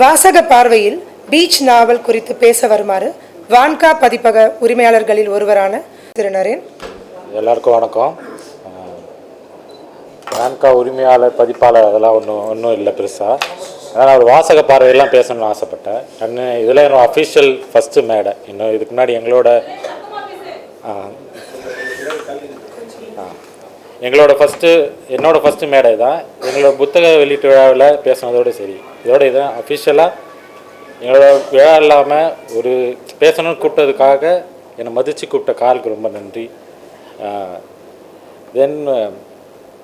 வாசக பார்வையில் பீச் நாவல் குறித்து பேச வருமாறு வான்கா பதிப்பக உரிமையாளர்களில் ஒருவரான திரு நரேன். எல்லாருக்கும் வணக்கம். வான்கா உரிமையாளர் பதிப்பாளர் அதெல்லாம் ஒன்றும் ஒன்றும் இல்லை பெருசாக அதனால் நான் ஒரு வாசக பார்வையெல்லாம் பேசணும்னு ஆசைப்பட்டேன். நான் இதில் என்னோட அஃபிஷியல் ஃபஸ்ட்டு மேடை. இன்னும் இதுக்கு முன்னாடி எங்களோட எங்களோட ஃபஸ்ட்டு என்னோட ஃபஸ்ட்டு மேடை தான். எங்களோட புத்தக வெளியீட்டு விழாவில் பேசினதோடு சரி. இதோட இதான் அஃபிஷியலாக எங்களோட விழா இல்லாமல் ஒரு பேசணும்னு கூப்பிட்டதுக்காக என்னை மதித்து கூப்பிட்ட காலுக்கு ரொம்ப நன்றி. தென்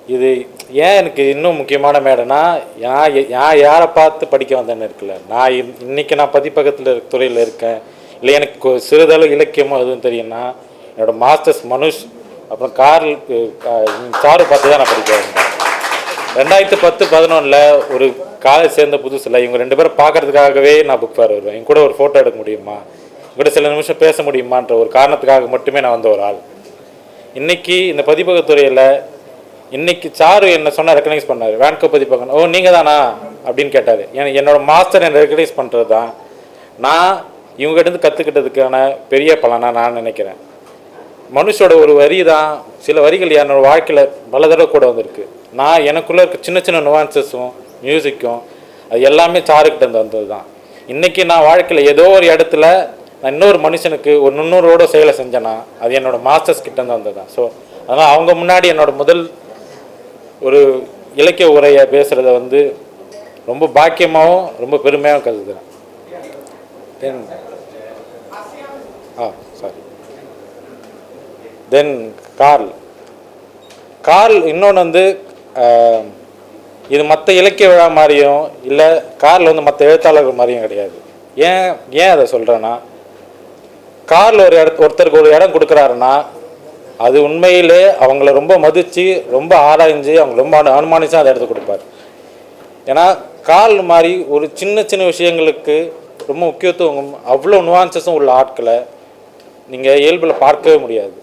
இது ஏன் எனக்கு இன்னும் முக்கியமான மேடைனா நான் நான் யாரை பார்த்து படிக்க வந்தேன்னு இருக்குல்ல. நான் இன்- இன்னைக்கு நான் பதிப்பகத்தில் துறையில் இருக்கேன். இல்லை எனக்கு சிறிதளவு இலக்கியமோ எதுவும் தெரியும்னா என்னோட மாஸ்டர்ஸ் மனுஷ் அப்புறம் கார் சாரு பார்த்து தான் நான் படிக்க வந்தேன். ரெண்டாயிரத்து பத்து பதினொன்றில் ஒரு காலேஜ் சேர்ந்த புதுசில் இவங்க ரெண்டு பேரும் பார்க்கறதுக்காகவே நான் புக் ஃபேர் வருவேன். என் கூட ஒரு ஃபோட்டோ எடுக்க முடியுமா? கூட சில நிமிஷம் பேச முடியுமான்ற ஒரு காரணத்துக்காக மட்டுமே நான் வந்த ஒரு ஆள். இன்றைக்கி இந்த பதிப்பகத்துறையில் இன்றைக்கி சாரு என்ன சொன்ன ரெக்கனைஸ் பண்ணார். வேன்கோ பதிப்பகம். ஓ நீங்கள் தானா? அப்படின்னு கேட்டார். ஏன்னா என்னோட மாஸ்டர் என்னை ரெக்கனைஸ் பண்ணுறது தான் நான் இவங்ககிட்ட கற்றுக்கிட்டதுக்கான பெரிய பலனா நான் நினைக்கிறேன். மனுஷோட ஒரு வரி தான். சில வரிகள் என்னோட வாழ்க்கையில் பல தடவை கூட வந்திருக்கு. நான் எனக்குள்ளே இருக்க சின்ன சின்ன நுவான்சஸும் மியூசிக்கும் அது எல்லாமே சாருக்கிட்ட வந்தது தான். இன்றைக்கி நான் வாழ்க்கையில் ஏதோ ஒரு இடத்துல நான் இன்னொரு மனுஷனுக்கு ஒரு நுண்ணூறோட செயலை செஞ்சேன்னா அது என்னோட மாஸ்டர்ஸ் கிட்டேருந்து வந்தது தான். ஸோ அதனால் அவங்க முன்னாடி என்னோடய முதல் ஒரு இலக்கிய உரையை பேசுகிறத வந்து ரொம்ப பாக்கியமாகவும் ரொம்ப பெருமையாகவும் கருதுகிறேன் தென் ஆ. தென் கார்ல் கார்ல் இன்னொன்று வந்து இது மற்ற இலக்கிய விழா மாதிரியும் இல்லை காரில் வந்து மற்ற எழுத்தாளர்கள் மாதிரியும் கிடையாது. ஏன் ஏன் அதை சொல்கிறேன்னா கார்ல் ஒரு இடத்து ஒருத்தருக்கு ஒரு இடம் கொடுக்குறாருன்னா அது உண்மையிலே அவங்கள ரொம்ப மதித்து ரொம்ப ஆராய்ஞ்சு அவங்க ரொம்ப அனு அனுமானிச்சு அதை எடுத்து கொடுப்பார். ஏன்னா கால் மாதிரி ஒரு சின்ன சின்ன விஷயங்களுக்கு ரொம்ப முக்கியத்துவம் அவ்வளோ நுவான்சஸும் உள்ள ஆட்களை நீங்கள் இயல்பில் பார்க்கவே முடியாது.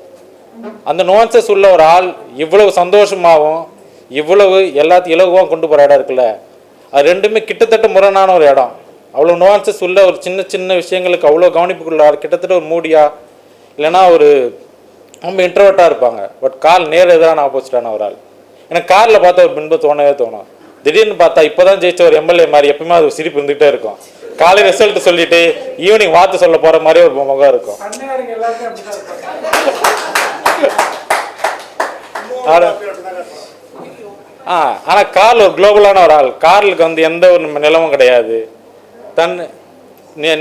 அந்த நோன்சஸ் உள்ள ஒரு ஆள் இவ்வளவு சந்தோஷமாகவும் இவ்வளவு எல்லாத்தையும் இலகுவாக கொண்டு போகிற இடம் இருக்குல்ல? அது ரெண்டுமே கிட்டத்தட்ட முரணான ஒரு இடம். அவ்வளோ நோன்சஸ் உள்ள ஒரு சின்ன சின்ன விஷயங்களுக்கு அவ்வளோ கவனிப்புக்குள்ள ஆள். கிட்டத்தட்ட ஒரு மூடியா இல்லைன்னா ஒரு ரொம்ப இன்ட்ரவர்ட்டாக இருப்பாங்க. பட் கால் நேர் எதிரான ஆப்போசிட்டான ஒரு ஆள். எனக்கு காரில் பார்த்தா ஒரு பின்பு தோணவே தோணும். திடீர்னு பார்த்தா இப்போ தான் ஜெயிச்ச ஒரு எம்எல்ஏ மாதிரி எப்பயுமே அது சிரிப்பு இருந்துகிட்டே இருக்கும். காலை ரிசல்ட் சொல்லிட்டு ஈவினிங் வார்த்தை சொல்ல போகிற மாதிரி ஒரு முகம் இருக்கும். ஆ ஆனால் கார்ல் ஒரு குளோபலான ஒரு ஆள். கார்லுக்கு வந்து எந்த ஒரு நிலமும் கிடையாது. தன்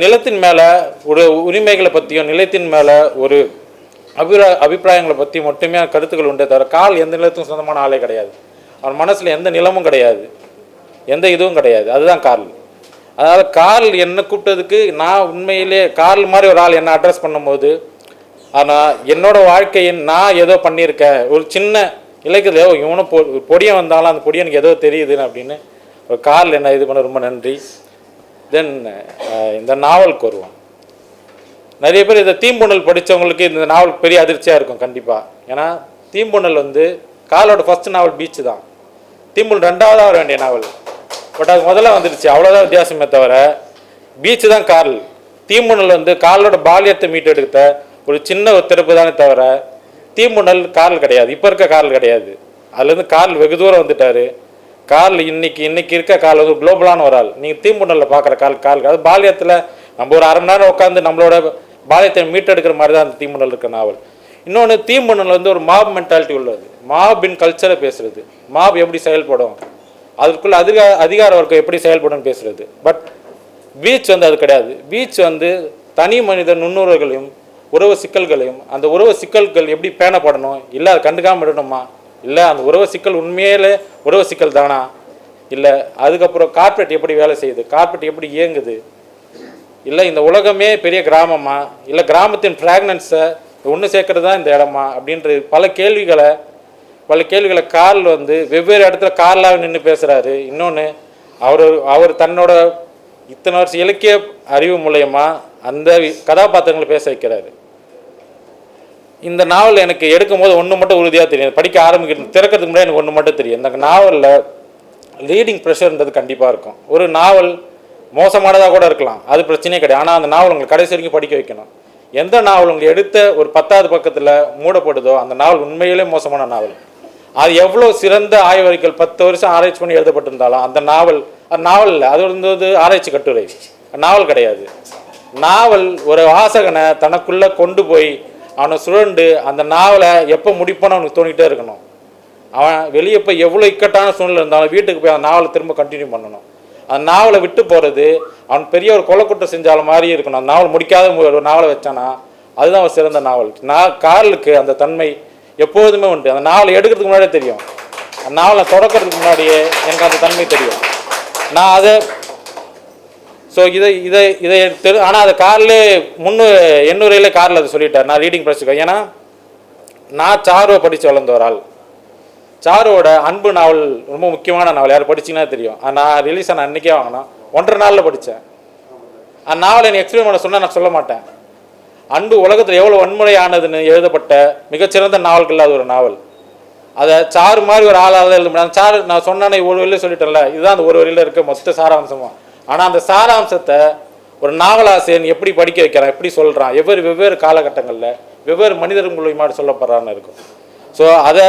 நிலத்தின் மேலே ஒரு உரிமைகளை பற்றியும் நிலத்தின் மேலே ஒரு அபிரா அபிப்பிராயங்களை பற்றி மட்டுமே கருத்துக்கள் உண்டே தவிர கால் எந்த நிலத்துக்கும் சொந்தமான ஆளே கிடையாது. அவன் மனசில் எந்த நிலமும் கிடையாது. எந்த இதுவும் கிடையாது. அதுதான் கார்ல். அதாவது கார்ல் என்ன கூப்பிட்டதுக்கு நான் உண்மையிலே கார்ல் மாதிரி ஒரு ஆள் என்ன அட்ரஸ் பண்ணும்போது ஆனால் என்னோட வாழ்க்கையின் நான் ஏதோ பண்ணியிருக்கேன் ஒரு சின்ன இலக்கியத்தில் ஏதோ இவனும் பொ பொடியன் வந்தாலும் அந்த பொடியனுக்கு ஏதோ தெரியுது அப்படின்னு ஒரு கார்ல் என்ன இது பண்ண ரொம்ப நன்றி. தென் இந்த நாவலுக்கு வருவோம். நிறைய பேர் இந்த தீம்புணல் படித்தவங்களுக்கு இந்த நாவல் பெரிய அதிர்ச்சியாக இருக்கும் கண்டிப்பாக ஏன்னா தீம்புணல் வந்து காலோட ஃபர்ஸ்ட் நாவல் பீச் தான். தீம்புணல் ரெண்டாவதாக வர வேண்டிய நாவல். பட் அது முதல்ல வந்துடுச்சு அவ்வளோதான் வித்தியாசமே தவிர பீச் தான் கார்ல் தீம்புணல் வந்து காலோட பாலியத்தை மீட்டெடுத்த ஒரு சின்ன ஒரு திறப்பு தானே தவிர தீம்புணல் கால் கிடையாது. இப்போ இருக்க கால் கிடையாது. அதுலேருந்து கால் வெகு தூரம் வந்துட்டார். கால் இன்னைக்கு இன்னைக்கு இருக்க கால் வந்து குளோபலான ஒரு ஆள். நீங்கள் தீம்புணலில் பார்க்குற கால் கால் அது பாலியத்தில் நம்ம ஒரு அரை மணி நேரம் உட்காந்து நம்மளோட பாலியத்தை மீட்டெடுக்கிற மாதிரி தான் அந்த தீம்புணல் இருக்க நாவல். இன்னொன்று தீம்புணல் வந்து ஒரு மாப் மென்டாலிட்டி உள்ளது. மாபின் கல்ச்சரை பேசுறது. மாப் எப்படி செயல்படும்? அதுக்குள்ளே அதிகார அதிகார வர்க்கம் எப்படி செயல்படும் பேசுறது. பட் பீச் வந்து அது கிடையாது. பீச் வந்து தனி மனித நுண்ணுறவுகளையும் உறவு சிக்கல்களையும் அந்த உறவு சிக்கல்கள் எப்படி பேணப்படணும்? இல்லை அதை கண்டுக்காமல் விடணுமா? இல்லை அந்த உறவு சிக்கல் உண்மையிலே உறவு சிக்கல் தானா? இல்லை அதுக்கப்புறம் கார்ப்பரேட் எப்படி வேலை செய்யுது? கார்ப்பரேட் எப்படி இயங்குது? இல்லை இந்த உலகமே பெரிய கிராமமா? இல்லை கிராமத்தின் ஃப்ராக்னன்ஸை ஒன்று சேர்க்கறது தான் இந்த இடமா? அப்படின்ற பல கேள்விகளை பல கேள்விகளை கார்ல் வந்து வெவ்வேறு இடத்துல கார்லாக நின்று பேசுகிறாரு இன்னொன்று அவர் அவர் தன்னோட இத்தனை வருஷம் இலக்கிய அறிவு மூலயமா அந்த கதாபாத்திரங்களை பேச வைக்கிறாரு. இந்த நாவல் எனக்கு எடுக்கும் போது ஒன்று மட்டும் உறுதியாக தெரியும். படிக்க ஆரம்பிக்கிறது திறக்கிறதுக்கு முன்னாடி எனக்கு ஒன்று மட்டும் தெரியும். இந்த நாவலில் ரீடிங் ப்ரெஷர்ன்றது கண்டிப்பாக இருக்கும். ஒரு நாவல் மோசமானதாக கூட இருக்கலாம். அது பிரச்சனையே கிடையாது. ஆனால் அந்த நாவல் உங்களுக்கு கடைசி வரைக்கும் படிக்க வைக்கணும். எந்த நாவல் உங்களுக்கு எடுத்த ஒரு பத்தாவது பக்கத்தில் மூடப்படுதோ அந்த நாவல் உண்மையிலே மோசமான நாவல். அது எவ்வளோ சிறந்த ஆய்வறிக்கைகள் பத்து வருஷம் ஆராய்ச்சி பண்ணி எழுதப்பட்டிருந்தாலும் அந்த நாவல் அது நாவல் இல்லை அது இருந்தது ஆராய்ச்சி கட்டுரை. நாவல் கிடையாது. நாவல் ஒரு வாசகனை தனக்குள்ளே கொண்டு போய் அவனை சுழண்டு அந்த நாவலை எப்போ முடிப்பான்னு அவனுக்கு தோணிகிட்டே இருக்கணும். அவன் வெளியே போய் எவ்வளோ இக்கட்டான சூழ்நிலை இருந்தாலும் வீட்டுக்கு போய் அந்த நாவலை திரும்ப கண்டினியூ பண்ணணும். அந்த நாவலை விட்டு போகிறது அவன் பெரிய ஒரு கொலக்குற்றம் செஞ்சாலும் மாதிரி இருக்கணும். அந்த நாவல் முடிக்காத ஒரு நாவலை வச்சானா அதுதான் அவன் சிறந்த நாவல். நான் கார்லுக்கு அந்த தன்மை எப்போதுமே உண்டு. அந்த நாவலை எடுக்கிறதுக்கு முன்னாடியே தெரியும். அந்த நாவலை தொடக்கிறதுக்கு முன்னாடியே எனக்கு அந்த தன்மை தெரியும். நான் அதை ஸோ இதை இதை இதை தெரு ஆனால் அதை கார்லே முன்னு எண்ணூறையில் காரில் அதை சொல்லிட்டார். நான் ரீடிங் படிச்சுக்கேன் ஏன்னா நான் சாருவை படித்து வளர்ந்த ஒரு ஆள். சாருவோட அன்பு நாவல் ரொம்ப முக்கியமான நாவல். யார் படிச்சீங்கன்னா தெரியும். நான் ரிலீஸ் ஆன அன்றைக்கே வாங்கினேன் ஒன்றரை நாளில் படித்தேன். அந்த நாவலை எனக்கு எக்ஸ்பிளைன் பண்ண சொன்னால் நான் சொல்ல மாட்டேன். அன்பு உலகத்தில் எவ்வளோ வன்முறையானதுன்னு எழுதப்பட்ட மிகச்சிறந்த நாவல்கள் அது ஒரு நாவல். அதை சாரு மாதிரி ஒரு ஆளாக எழுத முடியாது. சாரு நான் சொன்னானே ஒரு வழியில் சொல்லிட்டேன்ல. இதுதான் அந்த ஒரு வழியில் இருக்க மொத்த சாராம்சமாக ஆனால் அந்த சாராம்சத்தை ஒரு நாவலாசிரியன் எப்படி படிக்க வைக்கிறான் எப்படி சொல்கிறான் வெவ்வேறு வெவ்வேறு காலகட்டங்களில் வெவ்வேறு மனிதர்கள் மூலியமாக சொல்லப்படுறான்னு இருக்கும். ஸோ அதை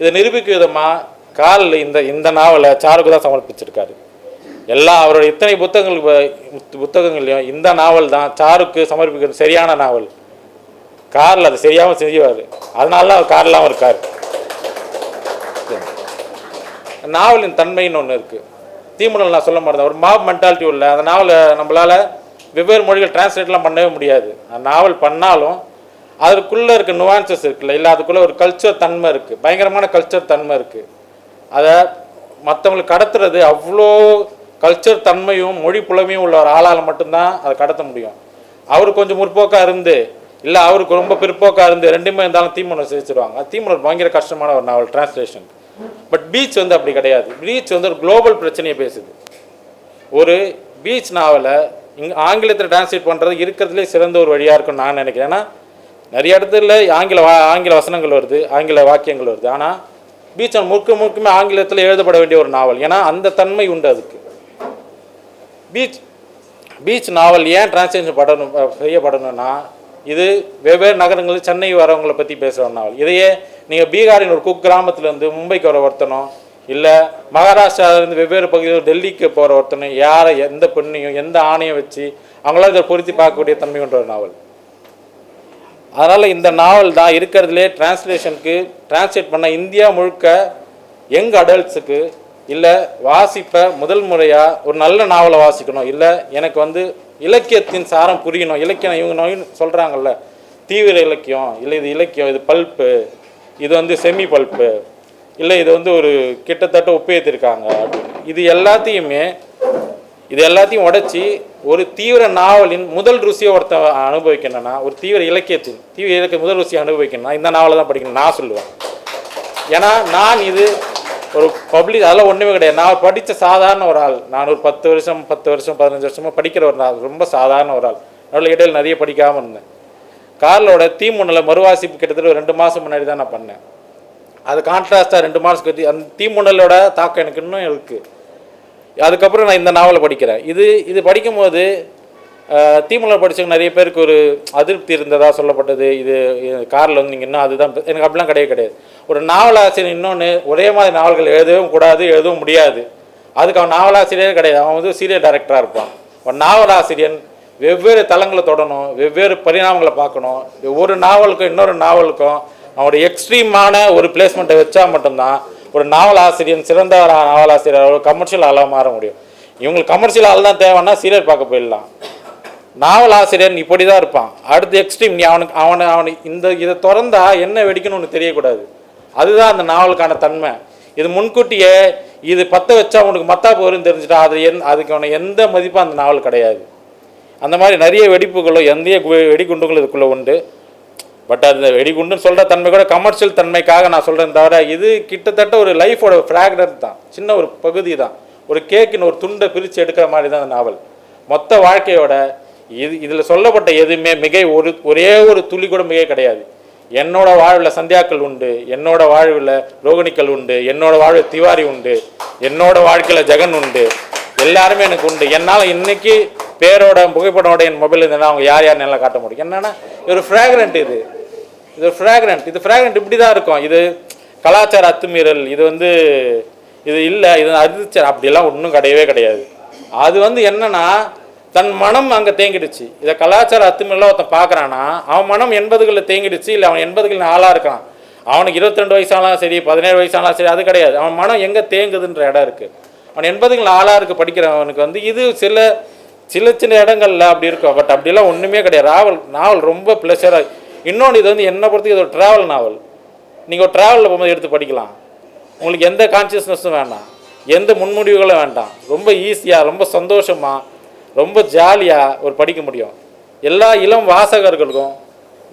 இதை நிரூபிக்கும் விதமாக காலில் இந்த இந்த நாவலை சாருக்கு தான் சமர்ப்பிச்சிருக்காரு. எல்லா அவரோட இத்தனை புத்தகங்கள் புத்தகங்கள்லையும் இந்த நாவல் தான் சாருக்கு சமர்ப்பிக்கிறது சரியான நாவல். காரில் அது சரியாகவும் செய்வார். அதனால தான் அவர் கார்லாம் இருக்கார். நாவலின் தன்மைன்னு ஒன்று இருக்குது தீமுடல் நான் சொல்ல மாட்டேன் ஒரு மாப் மென்டாலிட்டி உள்ள அந்த நாவலை நம்மளால் வெவ்வேறு மொழிகள் டிரான்ஸ்லேட்லாம் பண்ணவே முடியாது. அந்த நாவல் பண்ணாலும் அதற்குள்ளே இருக்க நுவான்சஸ் இருக்குல்ல இல்லை அதுக்குள்ளே ஒரு கல்ச்சர் தன்மை இருக்குது பயங்கரமான கல்ச்சர் தன்மை இருக்குது அதை மற்றவங்களுக்கு கடத்துறது அவ்வளோ கல்ச்சர் தன்மையும் மொழி புலமையும் உள்ள ஒரு ஆளால் மட்டும்தான் அதை கடத்த முடியும். அவர் கொஞ்சம் முற்போக்காக இருந்து இல்லை அவருக்கு ரொம்ப பிற்போக்காக இருந்து ரெண்டுமே இருந்தாலும் தீமுனை சிரிச்சிருவாங்க. தீமுனை பயங்கர கஷ்டமான ஒரு நாவல் டிரான்ஸ்லேஷன் பட் பீச் வந்து அப்படி கிடையாது. பீச் வந்து ஒரு குளோபல் பிரச்சனையை பேசுது. ஒரு பீச் நாவலை இங்கே ஆங்கிலத்தில் டிரான்ஸ்லேட் பண்ணுறது இருக்கிறதுலே சிறந்த ஒரு வழியாக இருக்கும்னு நான் நினைக்கிறேன். ஏன்னா நிறைய இடத்துல ஆங்கில வா ஆங்கில வசனங்கள் வருது ஆங்கில வாக்கியங்கள் வருது. ஆனால் பீச் முழுக்க முழுக்கமே ஆங்கிலத்தில் எழுதப்பட வேண்டிய ஒரு நாவல் ஏன்னா அந்த தன்மை உண்டு அதுக்கு. பீச் பீச் நாவல் ஏன் டிரான்ஸ்லேஷன் படணும் செய்யப்படணும்னா இது வெவ்வேறு நகரங்களில் சென்னை வரவங்களை பற்றி பேசுகிற நாவல் இதையே நீங்கள் பீகாரின் ஒரு குக் கிராமத்துலேருந்து மும்பைக்கு வர ஒருத்தனோ இல்லை மகாராஷ்டிராவிலேருந்து வெவ்வேறு பகுதியில் டெல்லிக்கு போகிற ஒருத்தனோ யாரை எந்த பெண்ணையும் எந்த ஆணையும் வச்சு அவங்களால இதை பொருத்தி பார்க்கக்கூடிய தன்மை கொண்ட ஒரு நாவல். அதனால் இந்த நாவல் தான் இருக்கிறதுலே டிரான்ஸ்லேஷனுக்கு டிரான்ஸ்லேட் பண்ண இந்தியா முழுக்க யங் அடல்ட்ஸுக்கு இல்லை வாசிப்ப முதல் முறையாக ஒரு நல்ல நாவலை வாசிக்கணும். இல்லை எனக்கு வந்து இலக்கியத்தின் சாரம் புரியணும் இலக்கியம் இவங்க நோயின் சொல்கிறாங்கல்ல தீவிர இலக்கியம் இல்லை இது இலக்கியம் இது பல்ப்பு இது வந்து செமி பல்ப்பு இல்லை இது வந்து ஒரு கிட்டத்தட்ட ஒப்பேத்திருக்காங்க அப்படின்னு இது எல்லாத்தையுமே இது எல்லாத்தையும் உடைச்சி ஒரு தீவிர நாவலின் முதல் ருசியை ஒருத்தன் அனுபவிக்கணும்னா ஒரு தீவிர இலக்கியத்தின் தீவிர இலக்கிய முதல் ருசியை அனுபவிக்கணும்னா இந்த நாவலை தான் படிக்கணும். நான் சொல்லுவேன். ஏன்னா நான் இது ஒரு பப்ளிக் அதெல்லாம் ஒன்றுமே கிடையாது. நான் படித்த சாதாரண ஒரு ஆள். நான் ஒரு பத்து வருஷம் பத்து வருஷம் பதினஞ்சு வருஷமாக படிக்கிற ஒரு நாள் ரொம்ப சாதாரண ஒரு ஆள். நடுவில் இடையில் நிறைய படிக்காமல் இருந்தேன். கார்லோட தீமுனில் மறுவாசிப்பு கிட்டத்தட்ட ஒரு ரெண்டு மாதம் முன்னாடி தான் நான் பண்ணேன். அது கான்ட்ராஸ்ட்டாக ரெண்டு மாதம் அந்த தீமுனலோட தாக்கம் எனக்கு இன்னும் இருக்குது அதுக்கப்புறம் நான் இந்த நாவலை படிக்கிறேன். இது இது படிக்கும்போது அஹ், படித்தவங்க படிச்சவங்க நிறைய பேருக்கு ஒரு அதிருப்தி இருந்ததாக சொல்லப்பட்டது. இது காரில் வந்து நீங்கள் இன்னும் அதுதான் எனக்கு அப்படிலாம் கிடையவே கிடையாது. ஒரு நாவலாசிரியர் இன்னொன்று ஒரே மாதிரி நாவல்கள் எழுதவும் கூடாது எழுதவும் முடியாது. அதுக்கு அவன் நாவலாசிரியரே கிடையாது. அவன் வந்து சீரியல் டைரக்டராக இருப்பான். ஒரு நாவலாசிரியன் வெவ்வேறு தளங்களை தொடணும் வெவ்வேறு பரிணாமங்களை பார்க்கணும். ஒரு நாவலுக்கும் இன்னொரு நாவலுக்கும் அவனோட எக்ஸ்ட்ரீமான ஒரு பிளேஸ்மெண்ட்டை வச்சா மட்டும்தான் ஒரு நாவல் ஆசிரியன் சிறந்த நாவல் நாவலாசிரியர் ஒரு கமர்ஷியல் ஆளாக மாற முடியும். இவங்களுக்கு கமர்ஷியல் ஆள் தான் தேவைன்னா சீரியல் பார்க்க போயிடலாம். நாவல் ஆசிரியர் இப்படி தான் இருப்பான். அடுத்து எக்ஸ்ட்ரீம் நீ அவனுக்கு அவனை அவனுக்கு இந்த இதை திறந்தா என்ன வெடிக்கணும்னு ஒன்று தெரியக்கூடாது. அதுதான் அந்த நாவலுக்கான தன்மை. இது முன்கூட்டியே இது பற்ற வச்சா உனக்கு மத்தா போருன்னு தெரிஞ்சுட்டா அது எந் அதுக்கு அவனை எந்த மதிப்பும் அந்த நாவல் கிடையாது. அந்த மாதிரி நிறைய வெடிப்புகளும் எந்த கு- இதுக்குள்ளே உண்டு. பட் அந்த வெடிகுண்டுன்னு சொல்கிற தன்மை கூட கமர்ஷியல் தன்மைக்காக நான் சொல்கிறேன் தவிர இது கிட்டத்தட்ட ஒரு லைஃபோட ஃப்ராக்ரன்ட் தான். சின்ன ஒரு பகுதி தான். ஒரு கேக்கின் ஒரு துண்டை பிரித்து எடுக்கிற மாதிரி தான் அந்த நாவல். மொத்த வாழ்க்கையோட இது இதில் சொல்லப்பட்ட எதுவுமே மிகை ஒரு ஒரே ஒரு துளி கூட மிகை கிடையாது. என்னோட வாழ்வில் சந்தியாக்கள் உண்டு என்னோட வாழ்வில் ரோகிணிக்கள் உண்டு என்னோட வாழ்வில் திவாரி உண்டு என்னோட வாழ்க்கையில் ஜெகன் உண்டு. எல்லாருமே எனக்கு உண்டு. என்னால் இன்னைக்கு பேரோட புகைப்படோட என் மொபைல் இருந்தால் அவங்க யார் யார் நல்லா காட்ட முடியும்? என்னன்னா இது ஒரு ஃப்ராக்ரண்ட் இது. இது ஃப்ராக்ரண்ட் இது ஃப்ராக்ரண்ட் இப்படி தான் இருக்கும். இது கலாச்சார அத்துமீறல். இது வந்து இது இல்லை இது அதிர்ச்சி. அப்படிலாம் ஒன்றும் கிடையவே கிடையாது. அது வந்து என்னன்னா தன் மனம் அங்கே தேங்கிடுச்சு. இதை கலாச்சார அத்துமீறலாக ஒருத்தன் பார்க்குறான்னா அவன் மனம் எண்பதுகளில் தேங்கிடுச்சு இல்லை அவன் எண்பதுகளில் ஆளாக இருக்கான். அவனுக்கு இருபத்தி ரெண்டு வயசானாலும் சரி பதினேழு வயசானாலும் சரி அது கிடையாது. அவன் மனம் எங்கே தேங்குதுன்ற இடம் இருக்குது அவன் எண்பதுகள் ஆளாக இருக்க படிக்கிறவனுக்கு வந்து இது சில சில சின்ன இடங்கள்ல அப்படி இருக்கும். பட் அப்படிலாம் ஒன்றுமே கிடையாது. ராவல் நாவல் ரொம்ப ப்ளஷராக இன்னொன்று இது வந்து என்ன பொறுத்து இது ஒரு ட்ராவல் நாவல் நீங்கள் ஒரு ட்ராவலில் போகும்போது எடுத்து படிக்கலாம். உங்களுக்கு எந்த கான்சியஸ்னஸும் வேண்டாம். எந்த முன்முடிவுகளும் வேண்டாம். ரொம்ப ஈஸியாக ரொம்ப சந்தோஷமாக ரொம்ப ஜாலியாக ஒரு படிக்க முடியும். எல்லா இளம் வாசகர்களுக்கும்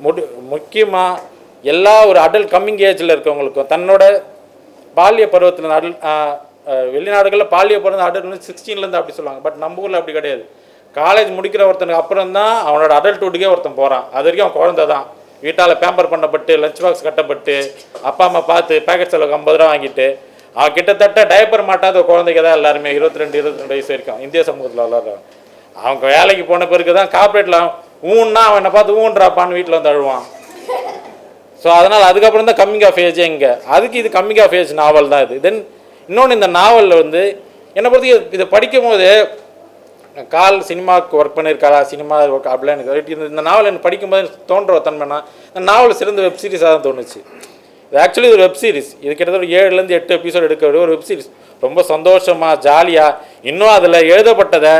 முடி முக்கியமாக எல்லா ஒரு அடல்ட் கம்மிங் ஏஜில் இருக்கவங்களுக்கும் தன்னோட பால்ய பருவத்தில் அடல் வெளிநாடுகளில் பாலிய பிறந்த அடல்ட் வந்து சிக்ஸ்டீன்லேருந்து அப்படி சொல்லுவாங்க. பட் நம்ம ஊரில் அப்படி கிடையாது. காலேஜ் முடிக்கிற ஒருத்தனுக்கு அப்புறம் தான் அவனோட அடல்ட்ஹுட்டுக்கே ஒருத்தன் போகிறான் அது வரைக்கும் அவன் குழந்தை தான். வீட்டால் பேம்பர் பண்ணப்பட்டு லஞ்ச் பாக்ஸ் கட்டப்பட்டு அப்பா அம்மா பார்த்து பேக்கெட் செலவுக்கு ஐம்பது ரூபா வாங்கிட்டு அவன் கிட்டத்தட்ட டைப்பர் மாட்டாத குழந்தைங்க தான் எல்லாருமே இருபத்தி ரெண்டு இருபத்தி ரெண்டு வயசு வரைக்கும் இந்திய சமூகத்தில் வளர்றான் அவங்க வேலைக்கு போன பிறகு தான் கார்பரேட்டில் ஊன்னா அவன் என்னை பார்த்து ஊன்றாப்பான்னு வீட்டில் வந்து அழுவான். ஸோ அதனால் அதுக்கப்புறம் தான் கம்மிங் ஆஃப் ஏஜ் இங்கே. அதுக்கு இது கம்மிங் ஆஃப் ஏஜ் நாவல் தான் இது. தென் இன்னொன்று இந்த நாவலில் வந்து என்னை பொறுத்து இதை படிக்கும் போது கால் சினிமாவுக்கு ஒர்க் பண்ணியிருக்காரா சினிமா ஒர்க் அப்படிலாம் எனக்கு இந்த இந்த நாவல் எனக்கு படிக்கும்போது தோன்ற தன்மைனா இந்த நாவல் சிறந்த வெப் சீரிஸாக தான் தோணுச்சு. இது ஆக்சுவலி ஒரு வெப் சீரிஸ் இது கிட்டத்தட்ட ஏழுலேருந்து எட்டு எபிசோட் எடுக்க வேண்டிய ஒரு வெப் சீரிஸ் ரொம்ப சந்தோஷமாக ஜாலியாக இன்னும் அதில் எழுதப்பட்டதை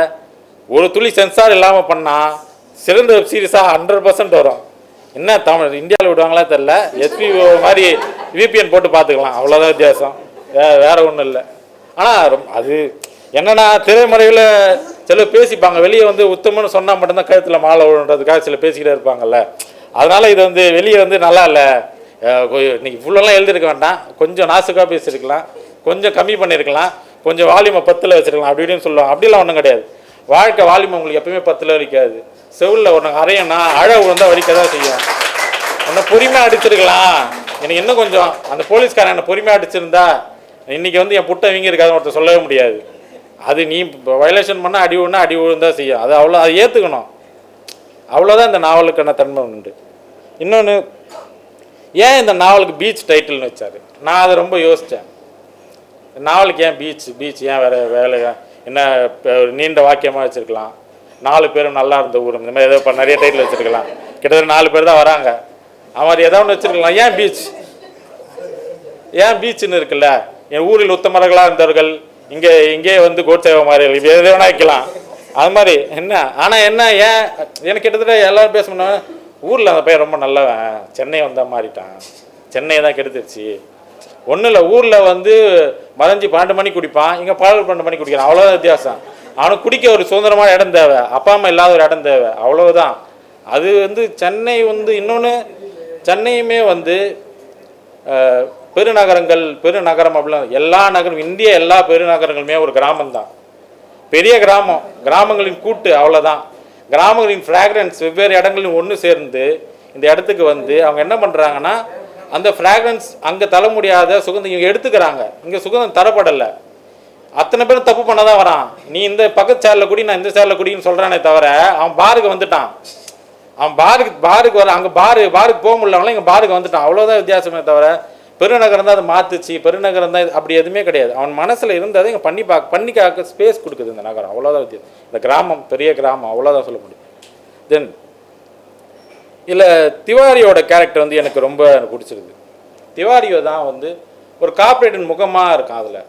ஒரு துளி சென்சார் இல்லாமல் பண்ணால் சிறந்த வெப் சீரிஸாக ஹண்ட்ரட் பர்சன்ட் வரும். என்ன தமிழ் இந்தியாவில் விடுவாங்களா தெரில எஸ்பி மாதிரி விபிஎன் போட்டு பார்த்துக்கலாம். அவ்வளோதான் வித்தியாசம். வே வேறு ஒன்றும் இல்லை. ஆனால் அது என்னென்னா திரைமறையில் சில பேசிப்பாங்க. வெளியே வந்து உத்தமன்னு சொன்னால் மட்டும்தான் கழுத்தில் மாலை விழுன்றதுக்காக சில பேசிக்கிட்டே இருப்பாங்கல்ல. அதனால் இது வந்து வெளியே வந்து நல்லா இல்லை. இன்றைக்கி ஃபுல்லெல்லாம் எழுதிருக்க வேண்டாம். கொஞ்சம் நாசுக்காக பேசியிருக்கலாம் கொஞ்சம் கம்மி பண்ணியிருக்கலாம் கொஞ்சம் வால்யூமை பத்தில் வச்சிருக்கலாம். அப்படி இப்படின்னு சொல்லுவாங்க. அப்படிலாம் ஒன்றும் கிடையாது. வாழ்க்கை வால்யூம் உங்களுக்கு எப்பவுமே பத்தில் வலிக்காது. செவிலில் ஒன்று அரையனா அழ விழுந்தா வலிக்க தான் செய்யும். உன்னை பொறுமையாக அடிச்சிருக்கலாம். எனக்கு இன்னும் கொஞ்சம் அந்த போலீஸ்காரன் என்னை பொறுமையாக அடிச்சிருந்தா இன்றைக்கி வந்து என் புட்டை வீங்க இருக்காதுன்னு ஒருத்தர் சொல்லவே முடியாது. அது நீ வயலேஷன் பண்ணால் அடி ஒன்று அடி விழுந்தா செய்யும். அது அவ்வளோ அதை ஏற்றுக்கணும் அவ்வளோதான் இந்த நாவலுக்கான தன்மை உண்டு. இன்னொன்று ஏன் இந்த நாவலுக்கு பீச் டைட்டில்னு வச்சார்? நான் அதை ரொம்ப யோசித்தேன் நாவலுக்கு ஏன் பீச் பீச் ஏன் வேறு வேலை என்ன நீண்ட வாக்கியமாக வச்சுருக்கலாம்? நாலு பேரும் நல்லா இருந்த ஊரும் இந்த மாதிரி ஏதோ இப்போ நிறைய டைட்டில் வச்சுருக்கலாம். கிட்டத்தட்ட நாலு பேர் தான் வராங்க. அவன் மாதிரி ஒன்று வச்சுருக்கலாம். ஏன் பீச் ஏன் பீச்சுன்னு இருக்குல்ல? என் ஊரில் உத்தமர்களாக இருந்தவர்கள் இங்கே இங்கே வந்து கோட்சேவ மாதிரி இப்படி எது வேணா வைக்கலாம். அது மாதிரி என்ன? ஆனால் என்ன ஏன் எனக்கு கிட்டத்தட்ட எல்லோரும் பேசணும்னா ஊரில் அந்த பையன் ரொம்ப நல்லவன். சென்னை வந்தால் மாறிட்டான். சென்னை தான் கெடுத்துருச்சு. ஒன்றும் இல்லை ஊரில் வந்து மறைஞ்சு பன்னெண்டு மணி குடிப்பான். இங்கே பாடல் பன்னெண்டு மணி குடிக்கிறான். அவ்வளோதான் வித்தியாசம். அவனுக்கு குடிக்க ஒரு சுதந்திரமான இடம் தேவை. அப்பா அம்மா இல்லாத ஒரு இடம் தேவை. அவ்வளவுதான். அது வந்து சென்னை வந்து இன்னொன்று சென்னையுமே வந்து பெருநகரங்கள் பெருநகரம் அப்படிலாம் எல்லா நகரம் இந்திய எல்லா பெருநகரங்களுமே ஒரு கிராமம் தான் பெரிய கிராமம் கிராமங்களின் கூட்டு அவ்வளோதான் கிராமங்களின் ஃப்ராக்ரன்ஸ் வெவ்வேறு இடங்களில் ஒன்று சேர்ந்து இந்த இடத்துக்கு வந்து அவங்க என்ன பண்ணுறாங்கன்னா அந்த ஃப்ராக்ரன்ஸ் அங்கே தர முடியாத சுகந்தம் இவங்க எடுத்துக்கிறாங்க. இங்கே சுகந்தம் தரப்படலை. அத்தனை பேரும் தப்பு பண்ண தான் வரான். நீ இந்த பக்கத்து சேரில் குடி நான் இந்த சேரில் குடின்னு சொல்கிறானே தவிர அவன் பாருக்கு வந்துட்டான். அவன் பாருக்கு பாருக்கு வர அங்கே பாரு பாருக்கு போக முடியலவங்களாம் இங்கே பாருக்கு வந்துட்டான். அவ்வளோதான் வித்தியாசமே தவிர பெருநகரம் தான் அதை மாற்றுச்சு பெருநகரம் தான் இது- அப்படி எதுவுமே கிடையாது. அவன் மனசில் இருந்ததை இங்கே பண்ணி பார்க்க பண்ணி காக்க ஸ்பேஸ் கொடுக்குது இந்த நகரம். அவ்வளோதான் வித்தியாசம். இந்த கிராமம் பெரிய கிராமம் அவ்வளோதான் சொல்ல முடியும். தென் இல்லை திவாரியோட கேரக்டர் வந்து எனக்கு ரொம்ப பிடிச்சிருது பிடிச்சிருக்கு. திவாரியோ தான் வந்து ஒரு கார்ப்பரேட்டின் முகமாக இருக்கும் அதில்.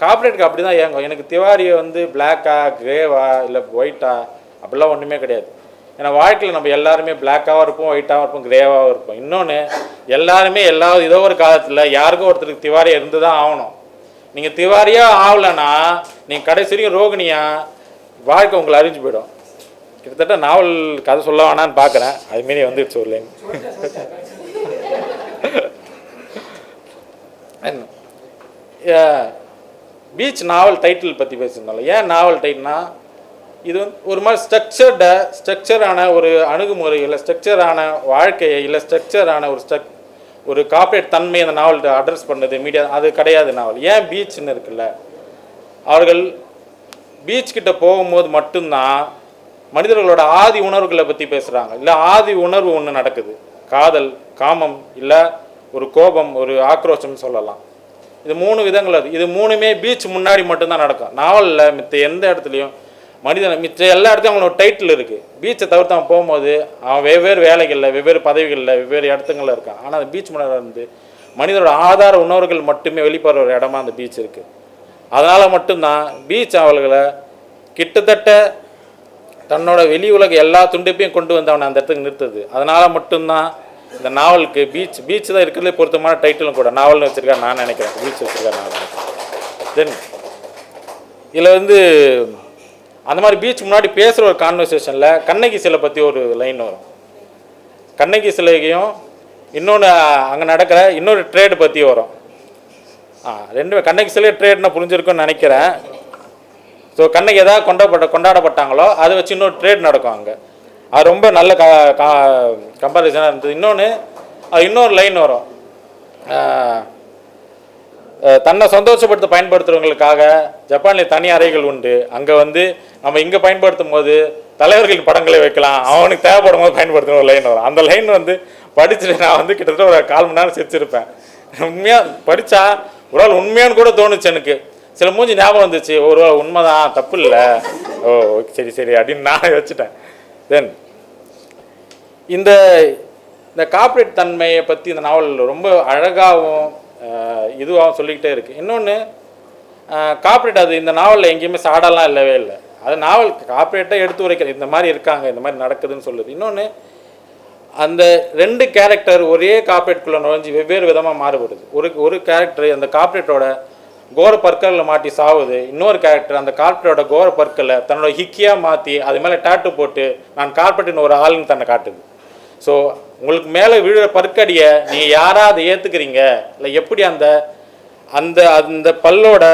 கார்ப்பரேட்டுக்கு அப்படி தான் ஏங்கும் எனக்கு திவாரியை வந்து பிளாக்கா கிரேவா இல்லை ஒயிட்டா அப்படிலாம் ஒன்றுமே கிடையாது. ஏன்னா வாழ்க்கையில் நம்ம எல்லாருமே பிளாக்காகவும் இருப்போம் ஒயிட்டாகவும் இருப்போம் கிரேவாகவும் இருப்போம். இன்னொன்று எல்லாருமே எல்லா ஏதோ ஒரு காலத்தில் யாருக்கும் ஒருத்தருக்கு திவாரியாக இருந்து தான் ஆகணும். நீங்கள் திவாரியாக ஆகலைன்னா நீங்கள் கடைசி வரைக்கும் ரோகிணியா வாழ்க்கை உங்களை அறிஞ்சு போயிடும். கிட்டத்தட்ட நாவல் கதை சொல்ல வேணான்னு பார்க்குறேன் அதுமாரி வந்துடுச்சு ஒரு லைன் பீச் நாவல் டைட்டில் பற்றி பேசியிருந்தாலும் ஏன் நாவல் டைட்டில்னா இது வந்து ஒரு மாதிரி ஸ்ட்ரக்சர்ட ஸ்ட்ரக்சரான ஒரு அணுகுமுறை இல்லை ஸ்ட்ரக்சரான வாழ்க்கையை இல்லை ஸ்ட்ரக்சரான ஒரு ஸ்ட்ரக் ஒரு காப்பரேட் தன்மை அந்த நாவல் அட்ரஸ் பண்ணது மீடியா அது கிடையாது நாவல். ஏன் பீச்னு இருக்குல்ல? அவர்கள் பீச் கிட்ட போகும்போது மட்டும்தான் மனிதர்களோட ஆதி உணர்வுகளை பற்றி பேசுகிறாங்க இல்லை ஆதி உணர்வு ஒன்று நடக்குது. காதல் காமம் இல்லை ஒரு கோபம் ஒரு ஆக்ரோஷம்னு சொல்லலாம். இது மூணு விதங்கள் அது. இது மூணுமே பீச் முன்னாடி மட்டும்தான் நடக்கும். நாவலில் மித்த எந்த இடத்துலையும் மனிதன் மிச்ச எல்லா இடத்துலையும் அவனோட டைட்டில் இருக்குது பீச்சை தவிர்த்து அவன் போகும்போது அவன் வெவ்வேறு வேலைகளில் வெவ்வேறு பதவிகளில் வெவ்வேறு இடத்துங்களில் இருக்கான். ஆனால் அந்த பீச் முன்னாடி வந்து மனிதனோட ஆதார உணர்வுகள் மட்டுமே வெளிப்படுற ஒரு இடமா அந்த பீச் இருக்குது அதனால் மட்டும்தான் பீச் அவள்களை கிட்டத்தட்ட தன்னோட வெளி உலக எல்லா துண்டிப்பையும் கொண்டு வந்து அவனை அந்த இடத்துக்கு நிறுத்துது. அதனால் மட்டும்தான் இந்த நாவலுக்கு பீச் பீச் தான் இருக்கிறதுலே பொருத்தமான டைட்டிலும் கூட நாவல்னு வச்சுருக்காரு நான் நினைக்கிறேன். பீச் வச்சுருக்காரு நான் நினைக்கிறேன் தென் இதில் வந்து அந்த மாதிரி பீச் முன்னாடி பேசுகிற ஒரு கான்வர்சேஷனில் கண்ணகி சிலை பற்றி ஒரு லைன் வரும். கண்ணகி சிலையும் இன்னொன்று அங்கே நடக்கிற இன்னொரு ட்ரேடு பற்றி வரும். ஆ ரெண்டு கண்ணகி சிலை ட்ரேட்னா புரிஞ்சிருக்கும்னு நினைக்கிறேன். ஸோ கண்ணகி எதாவது கொண்டாடப்பட்ட கொண்டாடப்பட்டாங்களோ அதை வச்சு இன்னொரு ட்ரேட் நடக்கும் அங்கே. அது ரொம்ப நல்ல க கம்பாரிசனாக இருந்தது. இன்னொன்று இன்னொரு லைன் வரும். தன்னை சந்தோஷப்படுத்த பயன்படுத்துகிறவங்களுக்காக ஜப்பானில் தனி அறைகள் உண்டு. அங்கே வந்து நம்ம இங்கே பயன்படுத்தும் போது தலைவர்களின் படங்களை வைக்கலாம். அவனுக்கு தேவைப்படும் போது பயன்படுத்தின ஒரு லைன் வரும். அந்த லைன் வந்து படிச்சுட்டு நான் வந்து கிட்டத்தட்ட ஒரு கால் மணி நேரம் சிரிச்சிருப்பேன். உண்மையாக படித்தா ஒரு ஆள் உண்மையான்னு கூட தோணுச்சு எனக்கு. சில மூஞ்சி ஞாபகம் வந்துச்சு. ஒரு வேளை உண்மைதான் தப்பு இல்லை ஓ சரி சரி அப்படின்னு நான் வச்சுட்டேன் தென் இந்த இந்த கார்ப்பரேட் தன்மையை பற்றி இந்த நாவல் ரொம்ப அழகாகவும் இதுவாக சொல்லிக்கிட்டே இருக்குது இன்னொன்று கார்ப்பரேட் அது இந்த நாவலில் எங்கேயுமே சாடெல்லாம் இல்லவே இல்லை. அது நாவல் காப்ரேட்டாக எடுத்து உரைக்கிறது. இந்த மாதிரி இருக்காங்க இந்த மாதிரி நடக்குதுன்னு சொல்லுது. இன்னொன்று அந்த ரெண்டு கேரக்டர் ஒரே கார்ப்பரேட்குள்ளே நுழைஞ்சு வெவ்வேறு விதமாக மாறுபடுது ஒரு ஒரு கேரக்டர் அந்த காப்ரேட்டோட கோர பற்களில் மாட்டி சாவுது. இன்னொரு கேரக்டர் அந்த கார்பரேட்டோட கோர பற்களை தன்னோட ஹிக்கியாக மாற்றி அது மேலே டாட்டு போட்டு நான் கார்பரேட்டின் ஒரு ஆளுன்னு தன்னை காட்டுது. ஸோ உங்களுக்கு மேலே விழுற பற்கடியை நீங்கள் யாராக அதை ஏற்றுக்கிறீங்க இல்லை எப்படி அந்த அந்த அந்த பல்லோட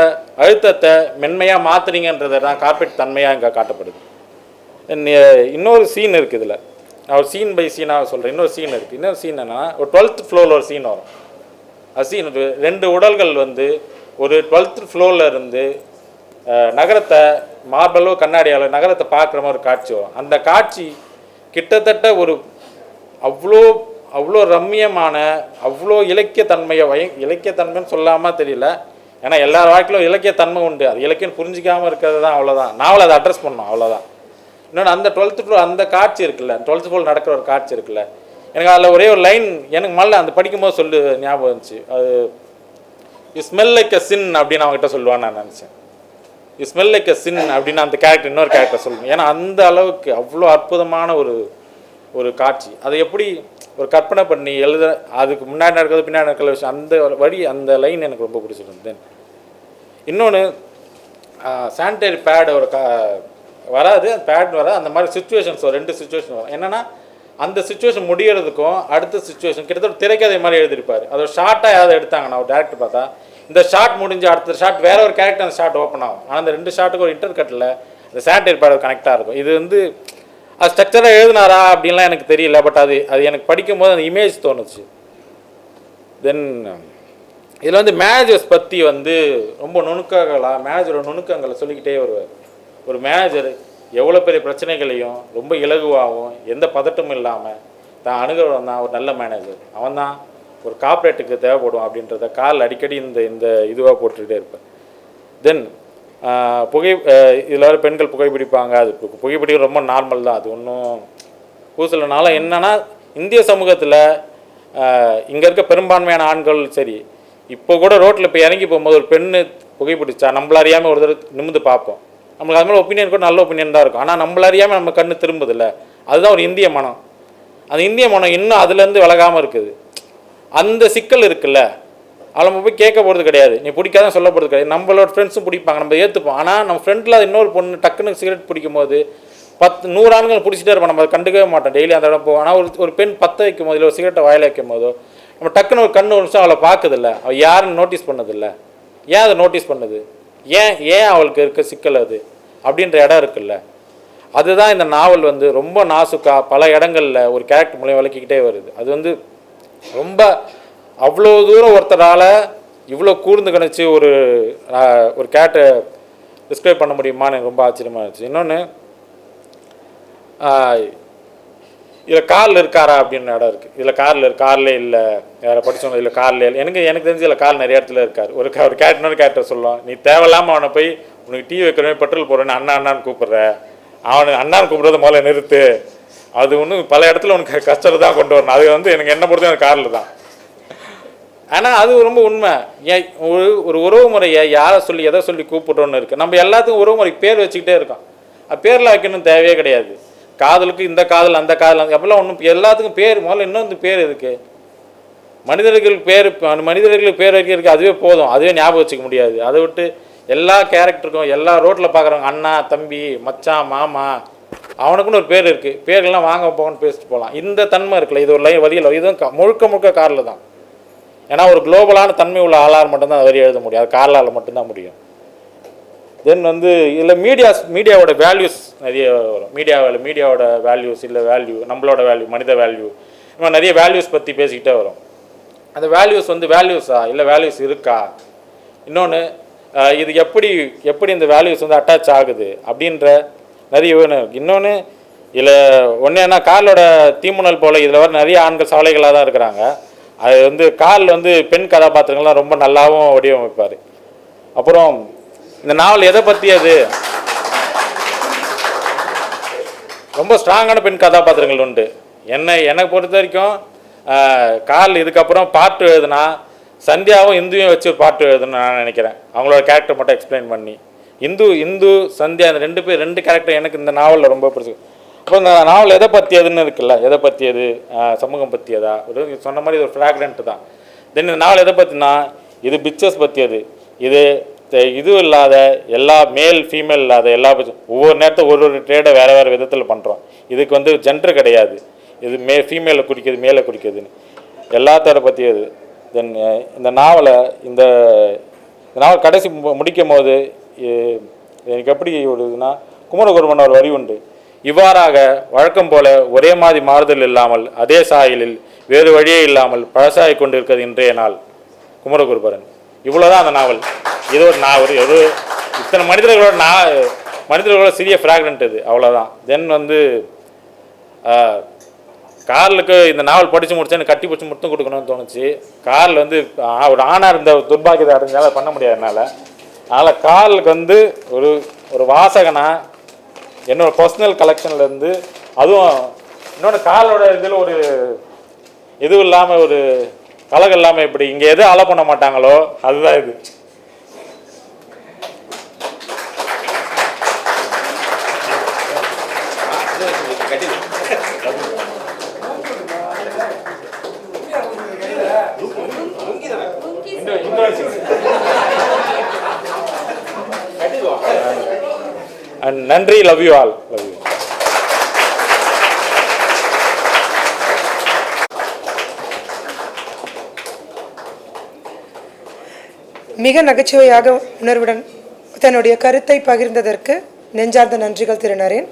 அழுத்தத்தை மென்மையாக மாற்றுறீங்கன்றதை தான் கார்பெட் தன்மையாக இங்கே காட்டப்படுது. இன்னொரு சீன் இருக்குது இதில். நான் ஒரு சீன் பை சீனாக சொல்கிறேன் இன்னொரு சீன் இருக்குது இன்னொரு சீன் என்னன்னா ஒரு டுவெல்த் ஃப்ளோரில் ஒரு சீன் வரும். அது சீன் ரெண்டு உடல்கள் வந்து ஒரு டுவெல்த் ஃப்ளோரில் இருந்து நகரத்தை மார்பலோ கண்ணாடியாலோ நகரத்தை பார்க்குற மாதிரி ஒரு காட்சி வரும். அந்த காட்சி கிட்டத்தட்ட ஒரு அவ்வளோ அவ்வளோ ரம்மியமான அவ்வளோ இலக்கியத்தன்மையை வய இலக்கியத்தன்மைன்னு சொல்லாமல் தெரியல. ஏன்னா எல்லார் வாழ்க்கையிலும் இலக்கியத்தன்மை உண்டு. அது இலக்கியம் புரிஞ்சிக்காமல் இருக்கிறது தான் அவ்வளோதான். நாவல் அதை அட்ரஸ் பண்ணோம் அவ்வளோதான். இன்னொன்று அந்த டுவெல்த்து ஃப்ளோர் அந்த காட்சி இருக்குல்ல டுவெல்த்து ஃப்ளோர் நடக்கிற ஒரு காட்சி இருக்குல்ல. எனக்கு அதில் ஒரே ஒரு லைன் எனக்கு மல்ல அந்த படிக்கும்போது சொல்லு ஞாபகம் இருந்துச்சு அது you smell like a sin அப்படின்னு அவங்ககிட்ட சொல்லுவான்னு நான் நினச்சேன். You smell like a sin அப்படின்னு அந்த கேரக்டர் இன்னொரு கேரக்டர் சொல்லணும் ஏன்னா அந்த அளவுக்கு அவ்வளோ அற்புதமான ஒரு ஒரு காட்சி. அதை எப்படி ஒரு கற்பனை பண்ணி எழுத அதுக்கு முன்னாடி நடக்கிறது பின்னாடி நடக்கிற விஷயம் அந்த வழி அந்த லைன் எனக்கு ரொம்ப பிடிச்சிருந்தது. இன்னொன்று சானிடரி பேட் ஒரு கா வராது பேட் வராது அந்த மாதிரி சுச்சுவேஷன்ஸ் வரும் ரெண்டு சுச்சுவேஷன் வரும். என்னென்னா அந்த சுச்சுவேஷன் முடியறதுக்கும் அடுத்த சுச்சுவேஷன் கிட்டத்தட்ட திரைக்கதை மாதிரி எழுதியிருப்பார். அது ஒரு ஷார்ட்டாக யாராவது எடுத்தாங்கன்னா ஒரு டேரக்டர் பார்த்தா இந்த ஷார்ட் முடிஞ்சு அடுத்த ஷார்ட் வேற ஒரு கேரக்டர் அந்த ஷார்ட் ஓப்பன் ஆகும். ஆனால் அந்த ரெண்டு ஷார்ட்டுக்கு ஒரு இன்டர் கட்டில் இந்த சானிடரி பேட் கனெக்டாக இருக்கும். இது வந்து அது ஸ்ட்ரக்சராக எழுதினாரா அப்படின்லாம் எனக்கு தெரியல பட் அது அது எனக்கு படிக்கும்போது அந்த இமேஜ் தோணுச்சு. தென் இதில் வந்து மேனேஜர்ஸ் பற்றி வந்து ரொம்ப நுணுக்கங்களாக மேனேஜரோட நுணுக்கங்களை சொல்லிக்கிட்டே வருவார். ஒரு மேனேஜர் எவ்வளோ பெரிய பிரச்சனைகளையும் ரொம்ப இலகுவாகவும் எந்த பதட்டமும் இல்லாமல் தான் அணுகிறவன் தான் ஒரு நல்ல மேனேஜர் அவன் தான் ஒரு கார்ப்பரேட்டுக்கு தேவைப்படும் அப்படின்றத கால் அடிக்கடி இந்த இந்த இதுவாக போட்டுக்கிட்டே இருப்பேன் தென் புகை இதில் வர பெண்கள் புகைப்பிடிப்பாங்க அது புகைப்பிடிக்க ரொம்ப நார்மல் தான். அது ஒன்றும் பூசலனால என்னன்னா இந்திய சமூகத்தில் இங்கே இருக்க பெரும்பான்மையான ஆண்கள் சரி இப்போ கூட ரோட்டில் இப்போ இறங்கி போகும்போது ஒரு பெண்ணு புகைப்பிடிச்சா நம்மள அறியாமல் ஒரு தடவை நிமிந்து பார்ப்போம். நம்மளுக்கு அது மேலே ஒப்பீனியன் கூட நல்ல ஒப்பீனியன் தான் இருக்கும். ஆனால் நம்மள அறியாமல் நம்ம கண்ணு திரும்புதில்ல. அதுதான் ஒரு இந்திய மனம். அந்த இந்திய மனம் இன்னும் அதுலேருந்து விலகாமல் இருக்குது. அந்த சிக்கல் இருக்குல்ல. அவளை நம்ம போய் கேட்க போகிறது கிடையாது. நீ பிடிக்காதான் சொல்ல போகிறது கிடையாது. நம்மளோட ஃப்ரெண்ட்ஸும் பிடிப்பாங்க. நம்ம ஏற்றுப்போம் ஆனால் நம்ம ஃப்ரெண்டில் இன்னொரு பொண்ணு டக்குன்னு சிகரெட் பிடிக்கும் போது பத்து நூறு ஆண்கள் பிடிச்சிட்டே இருப்போம். நம்ம அதை கண்டுக்கவே மாட்டோம். டெய்லி அந்த இடம் போவோம். ஆனால் ஒரு ஒரு பெண் பற்ற வைக்கும் போது இல்லை ஒரு சிகரெட்டை வாயில வைக்கும் போதோ நம்ம டக்குன்னு ஒரு கண்ணு ஒரு நிமிஷம் அவளை பார்க்குதில்ல அவள் யாருன்னு நோட்டீஸ் பண்ணதில்ல. ஏன் அதை நோட்டீஸ் பண்ணுது? ஏன் ஏன் அவளுக்கு இருக்க சிக்கல் அது? அப்படின்ற இடம் இருக்குல்ல. அதுதான் இந்த நாவல் வந்து ரொம்ப நாசுக்கா பல இடங்களில் ஒரு கேரக்டர் மூலியம் விளக்கிக்கிட்டே வருது. அது வந்து ரொம்ப அவ்வளோ தூரம் ஒருத்தரால் இவ்வளோ கூர்ந்து கணிச்சு ஒரு ஒரு கேட்டை டிஸ்கிரைப் பண்ண முடியுமான்னு எனக்கு ரொம்ப ஆச்சரியமாக இருந்துச்சு. இன்னொன்று இதில் காரில் இருக்காரா அப்படின்னு இடம் இருக்குது இதில் காரில் காரில் இல்லை. யாரை படிச்சவங்க இதில் காரில் இல்லை. எனக்கு எனக்கு தெரிஞ்சு இதில் கார் நிறைய இடத்துல இருக்கார். ஒரு ஒரு கேரக்டர் கேரக்டர் சொல்லுவான். நீ தேவையில்லாமல் அவனை போய் உனக்கு டீ வைக்கிறவன் பெட்ரோல் போடுறேன்னு அண்ணா அண்ணான்னு கூப்பிட்ற. அவனை அண்ணான்னு கூப்பிட்றது முதல்ல நிறுத்து. அது ஒன்றும் பல இடத்துல உனக்கு கஷ்டத்தை தான் கொண்டு வரணும். அது வந்து எனக்கு என்ன பொறுத்த எனக்கு காரில் தான். ஆனால் அது ரொம்ப உண்மை. ஏன் ஒரு ஒரு உறவு முறையை யாரை சொல்லி எதை சொல்லி கூப்பிட்றோன்னு இருக்குது நம்ம எல்லாத்துக்கும் உறவு முறைக்கு பேர் வச்சுக்கிட்டே இருக்கோம். அது பேரில் வைக்கணும் தேவையே கிடையாது. காதலுக்கு இந்த காதல் அந்த காதல் அப்போல்லாம் ஒன்றும் எல்லாத்துக்கும் பேர் முதல்ல இன்னொன்று பேர் இருக்குது மனிதர்களுக்கு பேர் மனிதர்களுக்கு பேர் வைக்கிறதுக்கு அதுவே போதும். அதுவே ஞாபகம் வச்சுக்க முடியாது. அதை விட்டு எல்லா கேரக்டருக்கும் எல்லா ரோட்டில் பார்க்குறவங்க அண்ணா தம்பி மச்சான் மாமா அவனுக்குன்னு ஒரு பேர் இருக்குது பேரெல்லாம் வாங்க போகணும்னு பேசிட்டு போகலாம். இந்த தன்மை இருக்குல்ல இது ஒரு லைன் வரியில் இதுவும் க- முழுக்க முழுக்க காரில் தான். ஏன்னா ஒரு குளோபலான தன்மை உள்ள ஆளால் மட்டும்தான் வரி எழுத முடியும். அது காரலால் மட்டும்தான் முடியும். தென் வந்து இதில் மீடியாஸ் மீடியாவோட வேல்யூஸ் நிறைய வரும். மீடியாவில் மீடியாவோட வேல்யூஸ் இல்லை வேல்யூ நம்மளோட வேல்யூ மனித வேல்யூ இந்த மாதிரி நிறைய வேல்யூஸ் பற்றி பேசிக்கிட்டே வரும். அந்த வேல்யூஸ் வந்து வேல்யூஸா இல்லை வேல்யூஸ் இருக்கா? இன்னொன்று இது எப்படி எப்படி இந்த வேல்யூஸ் வந்து அட்டாச் ஆகுது அப்படின்ற நிறைய இன்னொன்று இதில் ஒன்று என்ன கார்லோட தீமுனல் போல் இதில் வர நிறைய ஆண்கள் சாலைகளாக தான் இருக்கிறாங்க. அது வந்து கால் வந்து பெண் கதாபாத்திரங்கள்லாம் ரொம்ப நல்லாவும் வடிவமைப்பார். அப்புறம் இந்த நாவல் எதை பற்றியது ரொம்ப ஸ்ட்ராங்கான பெண் கதாபாத்திரங்கள் உண்டு. என்னை எனக்கு பொறுத்த வரைக்கும் கால் இதுக்கப்புறம் பாட்டு எழுதுனா சந்தியாவும் இந்துவையும் வச்சு ஒரு பாட்டு எழுதணும்னு நான் நினைக்கிறேன். அவங்களோட கேரக்டர் மட்டும் எக்ஸ்பிளைன் பண்ணி. இந்து இந்து சந்தியா அந்த ரெண்டு பேர் ரெண்டு கேரக்டர் எனக்கு இந்த நாவலில் ரொம்ப பிடிச்சி இப்போ இந்த நாவல் எதை பற்றியதுன்னு இருக்குல்ல எதை பற்றியது? சமூகம் பற்றியதா? ஒரு சொன்ன மாதிரி இது ஒரு ஃப்ராக்ரண்ட் தான். தென் இந்த நாவல் எதை பற்றினா இது பிக்சர்ஸ் பற்றியது. இது தெ- இது இல்லாத எல்லா மேல் ஃபீமேல் இல்லாத எல்லா ஒவ்வொரு நேரத்தை ஒரு ஒரு ட்ரேடை வேறு வேறு விதத்தில் பண்ணுறோம் இதுக்கு வந்து ஜென்டர் கிடையாது. இது மே ஃபீமேலை குறிக்கிறது மேலே குறிக்கிறதுன்னு எல்லாத்தோட பற்றியது. தென் இந்த நாவலை இந்த இந்த நாவல் கடைசி முடிக்கும் போது எனக்கு எப்படி ஒரு இதுனா குமரகுருமன் ஒரு வரி உண்டு. இவ்வாறாக வழக்கம் போல ஒரே மாதிரி மாறுதல் இல்லாமல் அதே சாயலில் வேறு வழியே இல்லாமல் பழசாகி கொண்டிருக்கிறது இன்றைய நாள். குமரகுருபரன். இவ்வளோதான் அந்த நாவல். இது ஒரு நான் ஒரு ஒரு இத்தனை மனிதர்களோட நா மனிதர்களோட சிறிய ஃப்ராக்ரண்ட் இது. அவ்வளோதான் தென் வந்து காரலுக்கு கார்லுக்கு இந்த நாவல் படித்து முடிச்சேன்னு கட்டி பிடிச்சி முத்தம் கொடுக்கணும்னு தோணுச்சு. காரில் வந்து ஒரு ஆணாக இருந்த துர்பாகியத்தை அடைஞ்சால பண்ண முடியாது என்னால். அதனால் கார்லுக்கு வந்து ஒரு ஒரு வாசகனாக என்னோட பர்சனல் கலெக்ஷன்லேருந்து அதுவும் இன்னொன்று காலோட இதில் ஒரு இதுவும் இல்லாமல் ஒரு கலகம் இல்லாமல் இப்படி இங்கே எது அலை பண்ண மாட்டாங்களோ அதுதான் இது. நன்றி love you all love you மிக நகைச்சுவையாக உணர்வுடன் தன்னுடைய கருத்தை பகிர்ந்ததற்கு நெஞ்சார்ந்த நன்றிகள் திரு நரேன்